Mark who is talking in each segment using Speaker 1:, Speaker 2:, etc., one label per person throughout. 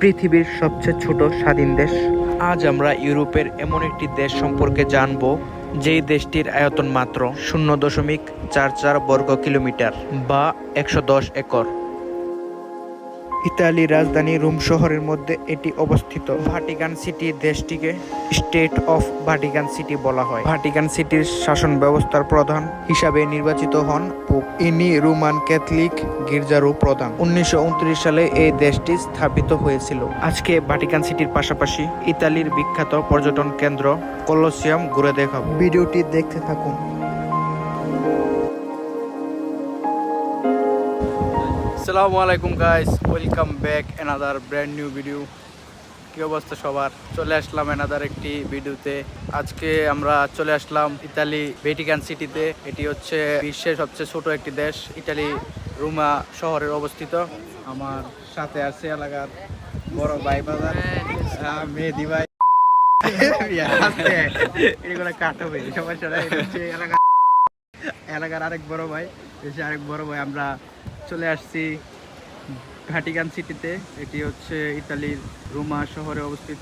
Speaker 1: পৃথিবীর সবচেয়ে ছোট স্বাধীন দেশ। আজ আমরা ইউরোপের এমন একটি দেশ সম্পর্কে জানব, যেই দেশটির আয়তন মাত্র শূন্য দশমিক চার চার বর্গ কিলোমিটার বা একশো দশ একর। ইতালির রাজধানী রোম শহরের মধ্যে এটি অবস্থিত। ভাটিকান সিটি দেশটিকে স্টেট অফ ভাটিকান সিটি বলা হয়। ভাটিকান সিটির শাসন ব্যবস্থার প্রধান হিসাবে নির্বাচিত হন পোপ। ইনি রোমান ক্যাথলিক গির্জারও প্রধান। উনিশশো উনত্রিশ সালে এই দেশটি স্থাপিত হয়েছিল। আজকে ভাটিকান সিটির পাশাপাশি ইতালির বিখ্যাত পর্যটন কেন্দ্র কলোসিয়াম ঘুরে দেখাবো। ভিডিওটি দেখতে থাকুন।
Speaker 2: আসসালামু আলাইকুম guys welcome back another brand new video কি অবস্থা সবার? চলে আসলাম এনাদার একটি ভিডিওতে আজকে আমরা চলে আসলাম ইতালি ভেটিকান সিটিতে এটি হচ্ছে বিশ্বের সবচেয়ে ছোট একটি দেশ ইতালি রুমা শহরের অবস্থিত। আমার সাথে আছে এলাকার বড় ভাই বাজার। মেহেদি ভাই। এগুলো এলাকার আরেক বড় ভাই। আরেক বড় ভাই, আমরা চলে আসছি ভ্যাটিকান সিটিতে এটি হচ্ছে ইতালির রোমা শহরে অবস্থিত।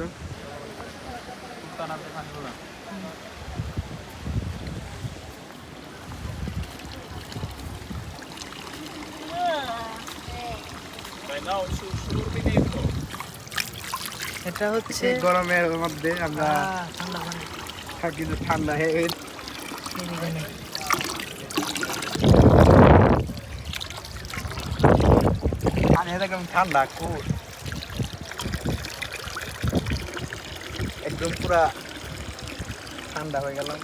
Speaker 3: এটা হচ্ছে
Speaker 2: গরমের মধ্যে আমরা থাকি ঠান্ডা হয়ে একদম ঠান্ডা খুব একদম পুরা ঠান্ডা হয়ে গেলাম।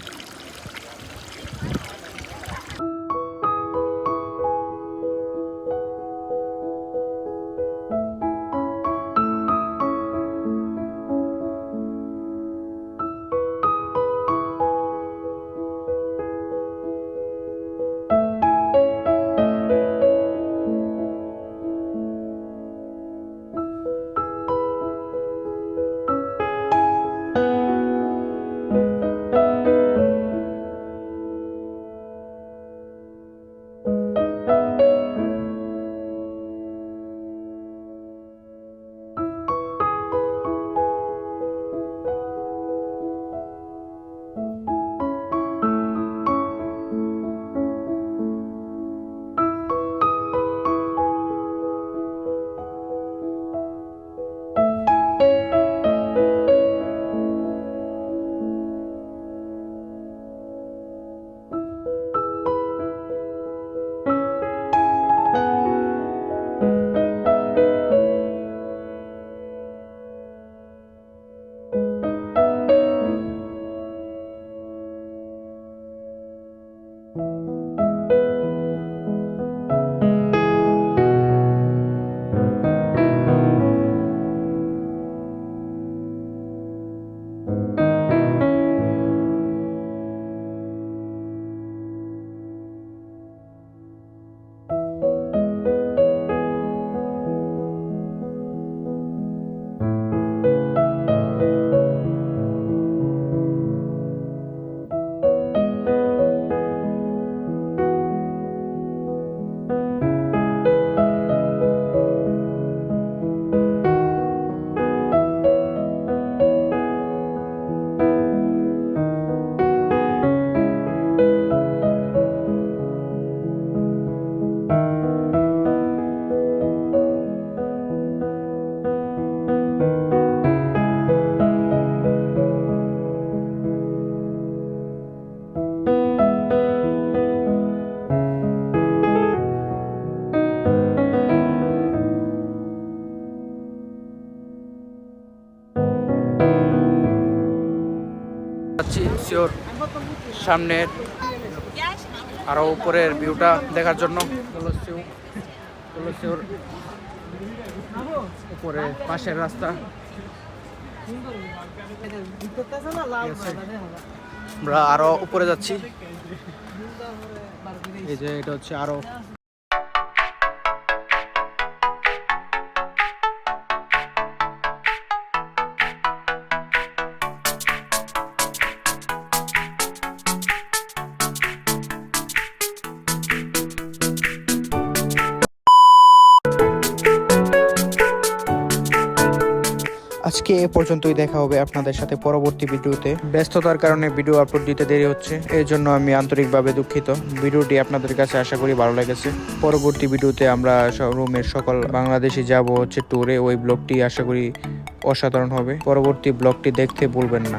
Speaker 2: যাচ্ছি শিওর সামনের আরও উপরের ভিউটা দেখার জন্য। উপরে পাশের রাস্তা। আমরা আরও উপরে যাচ্ছি। এই যে এটা হচ্ছে আরও
Speaker 1: আজকে এ পর্যন্তই দেখা হবে আপনাদের সাথে পরবর্তী ভিডিওতে। ব্যস্ততার কারণে ভিডিও আপলোড দিতে দেরি হচ্ছে এর জন্য আমি আন্তরিকভাবে দুঃখিত। ভিডিওটি আপনাদের কাছে আশা করি ভালো লেগেছে। পরবর্তী ভিডিওতে আমরা রুমের সকল বাংলাদেশে যাব হচ্ছে ট্যুরে ওই ব্লগটি আশা করি অসাধারণ হবে। পরবর্তী ব্লগটি দেখতে ভুলবেন না।